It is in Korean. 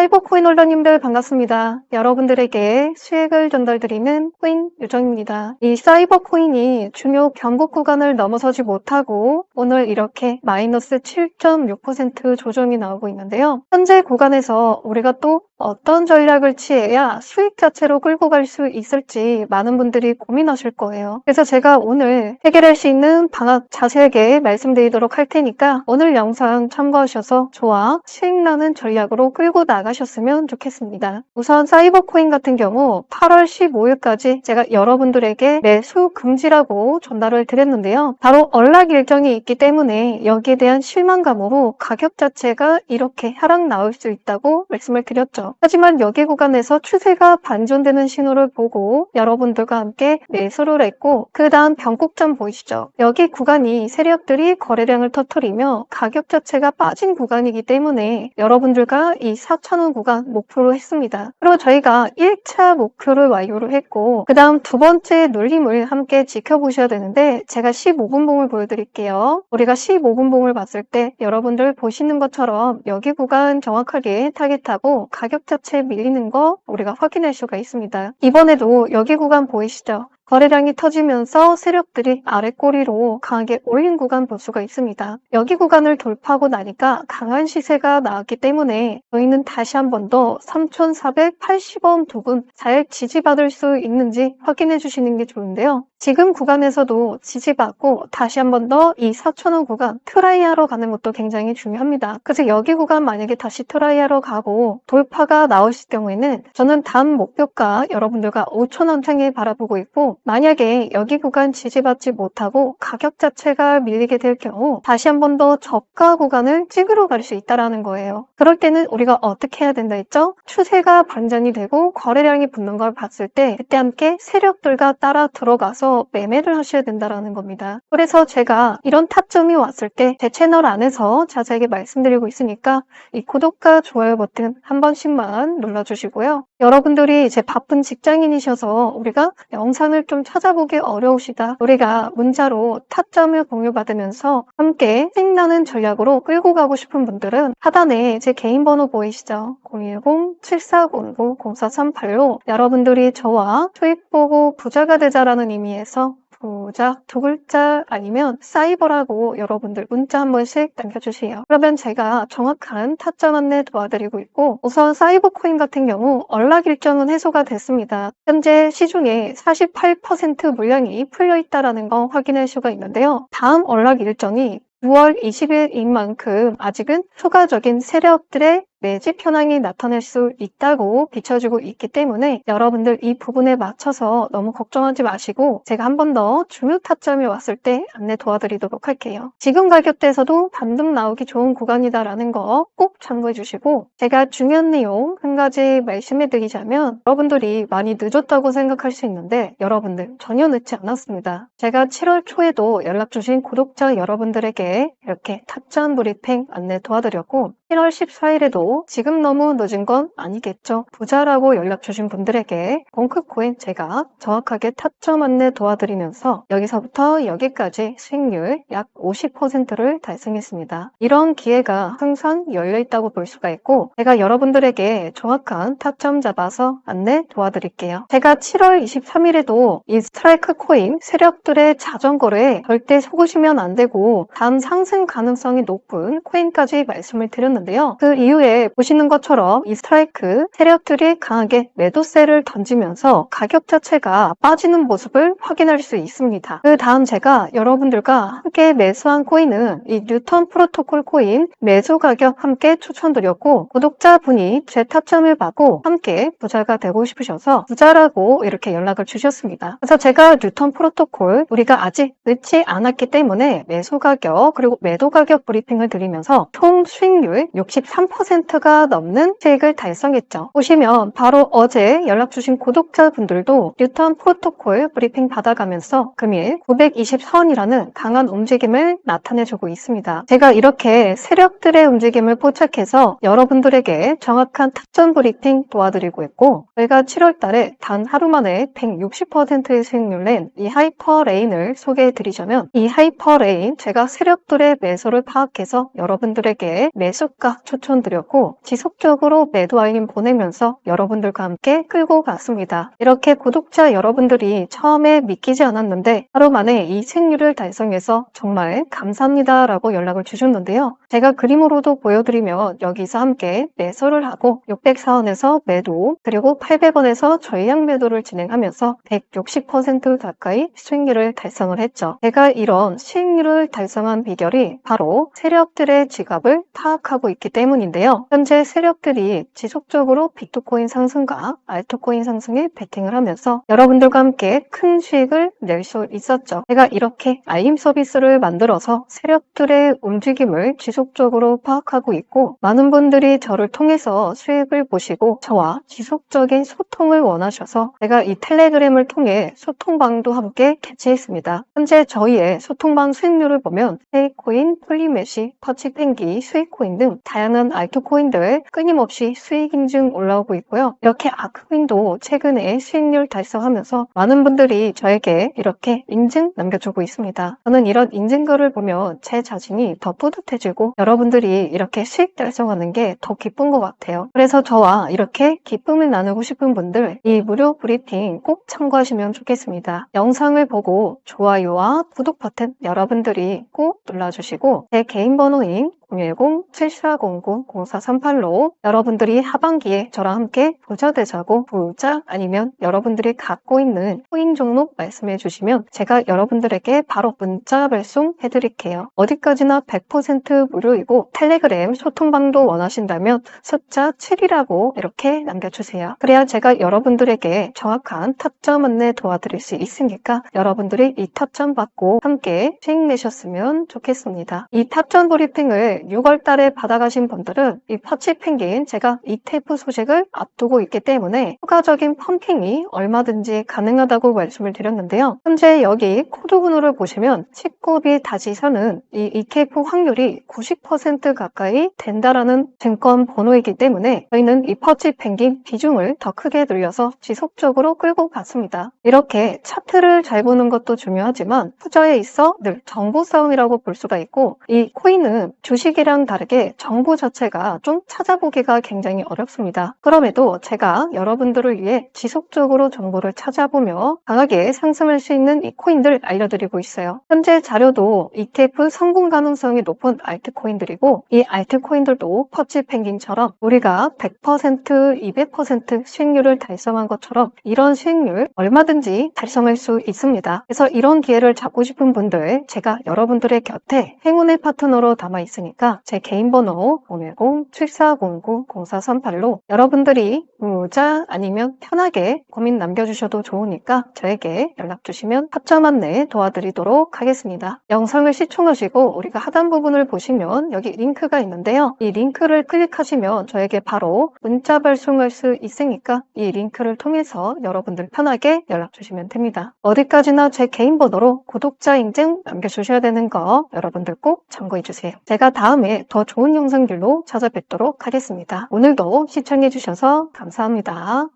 사이버 코인 언론님들 반갑습니다. 여러분들에게 수익을 전달드리는 코인 유정입니다. 이 사이버 코인이 중요 변곡 구간을 넘어서지 못하고 오늘 이렇게 마이너스 7.6% 조정이 나오고 있는데요. 현재 구간에서 우리가 또 어떤 전략을 취해야 수익 자체로 끌고 갈 수 있을지 많은 분들이 고민하실 거예요. 그래서 제가 오늘 해결할 수 있는 방안 자세하게 말씀드리도록 할 테니까 오늘 영상 참고하셔서 저와 수익 나는 전략으로 끌고 나가셨으면 좋겠습니다. 우선 사이버 코인 같은 경우 8월 15일까지 제가 여러분들에게 매수 금지라고 전달을 드렸는데요. 바로 언락 일정이 있기 때문에 여기에 대한 실망감으로 가격 자체가 이렇게 하락 나올 수 있다고 말씀을 드렸죠. 하지만 여기 구간에서 추세가 반전되는 신호를 보고 여러분들과 함께 매수를 했고 그 다음 변곡점 보이시죠? 여기 구간이 세력들이 거래량을 터뜨리며 가격 자체가 빠진 구간이기 때문에 여러분들과 이 4천원 구간 목표로 했습니다. 그리고 저희가 1차 목표를 완료를 했고 그 다음 두 번째 눌림을 함께 지켜보셔야 되는데 제가 15분 봉을 보여드릴게요. 우리가 15분 봉을 봤을 때 여러분들 보시는 것처럼 여기 구간 정확하게 타겟하고 가격 자체 밀리는 거 우리가 확인할 수가 있습니다. 이번에도 여기 구간 보이시죠? 거래량이 터지면서 세력들이 아래 꼬리로 강하게 올린 구간 볼 수가 있습니다. 여기 구간을 돌파하고 나니까 강한 시세가 나왔기 때문에 저희는 다시 한 번 더 3,480원 부분 잘 지지받을 수 있는지 확인해 주시는 게 좋은데요. 지금 구간에서도 지지받고 다시 한 번 더 이 4,000원 구간 트라이하러 가는 것도 굉장히 중요합니다. 그래서 여기 구간 만약에 다시 트라이하러 가고 돌파가 나오실 경우에는 저는 다음 목표가 여러분들과 5,000원 창에 바라보고 있고 만약에 여기 구간 지지받지 못하고 가격 자체가 밀리게 될 경우 다시 한 번 더 저가 구간을 찍으러 갈 수 있다라는 거예요. 그럴 때는 우리가 어떻게 해야 된다 했죠? 추세가 반전이 되고 거래량이 붙는 걸 봤을 때 그때 함께 세력들과 따라 들어가서 매매를 하셔야 된다라는 겁니다. 그래서 제가 이런 타점이 왔을 때 제 채널 안에서 자세하게 말씀드리고 있으니까 이 구독과 좋아요 버튼 한 번씩만 눌러주시고요. 여러분들이 이제 바쁜 직장인이셔서 우리가 영상을 좀 찾아보기 어려우시다. 우리가 문자로 타점을 공유받으면서 함께 생나는 전략으로 끌고 가고 싶은 분들은 하단에 제 개인 번호 보이시죠? 010-7409-0438로 여러분들이 저와 수익 보고 부자가 되자라는 의미에서 부자 두 글자 아니면 사이버라고 여러분들 문자 한 번씩 남겨주세요. 그러면 제가 정확한 타점 안내 도와드리고 있고 우선 사이버 코인 같은 경우 언락 일정은 해소가 됐습니다. 현재 시중에 48% 물량이 풀려 있다는 거 확인할 수가 있는데요. 다음 언락 일정이 6월 20일인 만큼 아직은 추가적인 세력들의 매집 현황이 나타날 수 있다고 비춰주고 있기 때문에 여러분들 이 부분에 맞춰서 너무 걱정하지 마시고 제가 한 번 더 중요 타점이 왔을 때 안내 도와드리도록 할게요. 지금 가격대에서도 반등 나오기 좋은 구간이다라는 거 꼭 참고해 주시고 제가 중요한 내용 한 가지 말씀해 드리자면 여러분들이 많이 늦었다고 생각할 수 있는데 여러분들 전혀 늦지 않았습니다. 제가 7월 초에도 연락 주신 구독자 여러분들에게 이렇게 타점 브리핑 안내 도와드렸고 1월 14일에도 지금 너무 늦은 건 아니겠죠. 부자라고 연락 주신 분들에게 공크코인 제가 정확하게 타점 안내 도와드리면서 여기서부터 여기까지 수익률 약 50%를 달성했습니다. 이런 기회가 항상 열려 있다고 볼 수가 있고 제가 여러분들에게 정확한 타점 잡아서 안내 도와드릴게요. 제가 7월 23일에도 이 스트라이크 코인 세력들의 자전거에 절대 속으시면 안 되고 다음 상승 가능성이 높은 코인까지 말씀을 드렸는데 있는데요. 그 이후에 보시는 것처럼 이 스트라이크 세력들이 강하게 매도세를 던지면서 가격 자체가 빠지는 모습을 확인할 수 있습니다. 그 다음 제가 여러분들과 함께 매수한 코인은 이 뉴턴 프로토콜 코인 매수 가격 함께 추천드렸고 구독자분이 제 타점을 받고 함께 부자가 되고 싶으셔서 부자라고 이렇게 연락을 주셨습니다. 그래서 제가 뉴턴 프로토콜 우리가 아직 늦지 않았기 때문에 매수 가격 그리고 매도 가격 브리핑을 드리면서 총 수익률 63%가 넘는 수익을 달성했죠. 보시면 바로 어제 연락 주신 구독자분들도 뉴턴 프로토콜 브리핑 받아가면서 금일 920선이라는 강한 움직임을 나타내주고 있습니다. 제가 이렇게 세력들의 움직임을 포착해서 여러분들에게 정확한 타점 브리핑 도와드리고 있고 저희가 7월 달에 단 하루 만에 160%의 수익률 낸이 하이퍼 레인을 소개해 드리자면 이 하이퍼 레인 제가 세력들의 매수를 파악해서 여러분들에게 매수가 추천드렸고 있고 지속적으로 매도 알림 보내면서 여러분들과 함께 끌고 갔습니다. 이렇게 구독자 여러분들이 처음에 믿기지 않았는데 하루 만에 이 승률을 달성해서 정말 감사합니다 라고 연락을 주셨는데요. 제가 그림으로도 보여드리면 여기서 함께 매수를 하고 604원에서 매도 그리고 800원에서 전량 매도를 진행하면서 160% 가까이 수익률을 달성을 했죠. 제가 이런 수익률을 달성한 비결이 바로 세력들의 지갑을 파악하고 있기 때문인데요. 현재 세력들이 지속적으로 비트코인 상승과 알트코인 상승에 베팅을 하면서 여러분들과 함께 큰 수익을 낼 수 있었죠. 제가 이렇게 알림 서비스를 만들어서 세력들의 움직임을 지속적으로 파악하고 있고 많은 분들이 저를 통해서 수익을 보시고 저와 지속적인 소통을 원하셔서 제가 이 텔레그램을 통해 소통방도 함께 개최했습니다. 현재 저희의 소통방 수익률을 보면 페이코인, 폴리메시, 터치pen기, 스위코인 등 다양한 알트코인 들 끊임없이 수익 인증 올라오고 있고요. 이렇게 아크코인도 최근에 수익률 달성하면서 많은 분들이 저에게 이렇게 인증 남겨주고 있습니다. 저는 이런 인증글을 보면 제 자신이 더 뿌듯해지고 여러분들이 이렇게 수익 달성하는 게 더 기쁜 것 같아요. 그래서 저와 이렇게 기쁨을 나누고 싶은 분들 이 무료 브리핑 꼭 참고하시면 좋겠습니다. 영상을 보고 좋아요와 구독 버튼 여러분들이 꼭 눌러주시고 제 개인 번호인 010-7409-0438로 여러분들이 하반기에 저랑 함께 부자 되자고 부자 아니면 여러분들이 갖고 있는 코인 종목 말씀해 주시면 제가 여러분들에게 바로 문자 발송 해드릴게요. 어디까지나 100% 무료이고 텔레그램 소통방도 원하신다면 숫자 7이라고 이렇게 남겨주세요. 그래야 제가 여러분들에게 정확한 타점 안내 도와드릴 수 있으니까 여러분들이 이 타점 받고 함께 수익 내셨으면 좋겠습니다. 이 타점 브리핑을 6월 달에 받아가신 분들은 이 파치 펭귄 제가 ETF 소식을 앞두고 있기 때문에 추가적인 펌핑이 얼마든지 가능하다고 말씀을 드렸는데요. 현재 여기 코드번호를 보시면 19비 다지선은 이 ETF 확률이 90% 가까이 된다라는 증권 번호이기 때문에 저희는 이 퍼치 펭귄 비중을 더 크게 늘려서 지속적으로 끌고 갔습니다. 이렇게 차트를 잘 보는 것도 중요하지만 투자에 있어 늘 정보 싸움이라고 볼 수가 있고 이 코인은 주식 이랑 다르게 정보 자체가 좀 찾아보기가 굉장히 어렵습니다. 그럼에도 제가 여러분들을 위해 지속적으로 정보를 찾아보며 강하게 상승할 수 있는 이 코인들 알려드리고 있어요. 현재 자료도 ETF 성공 가능성이 높은 알트코인들이고 이 알트코인들도 퍼치 펭귄처럼 우리가 100% 200% 수익률을 달성한 것처럼 이런 수익률 얼마든지 달성할 수 있습니다. 그래서 이런 기회를 잡고 싶은 분들 제가 여러분들의 곁에 행운의 파트너로 담아 있으니까 제 개인 번호 010-7409-0438로 여러분들이 무자 아니면 편하게 고민 남겨주셔도 좋으니까 저에게 연락 주시면 합점 안내 도와드리도록 하겠습니다. 영상을 시청하시고 우리가 하단 부분을 보시면 여기 링크가 있는데요. 이 링크를 클릭하시면 저에게 바로 문자 발송할 수 있으니까 이 링크를 통해서 여러분들 편하게 연락 주시면 됩니다. 어디까지나 제 개인 번호로 구독자 인증 남겨주셔야 되는 거 여러분들 꼭 참고해 주세요. 제가 다음에 더 좋은 영상들로 찾아뵙도록 하겠습니다. 오늘도 시청해 주셔서 감사합니다.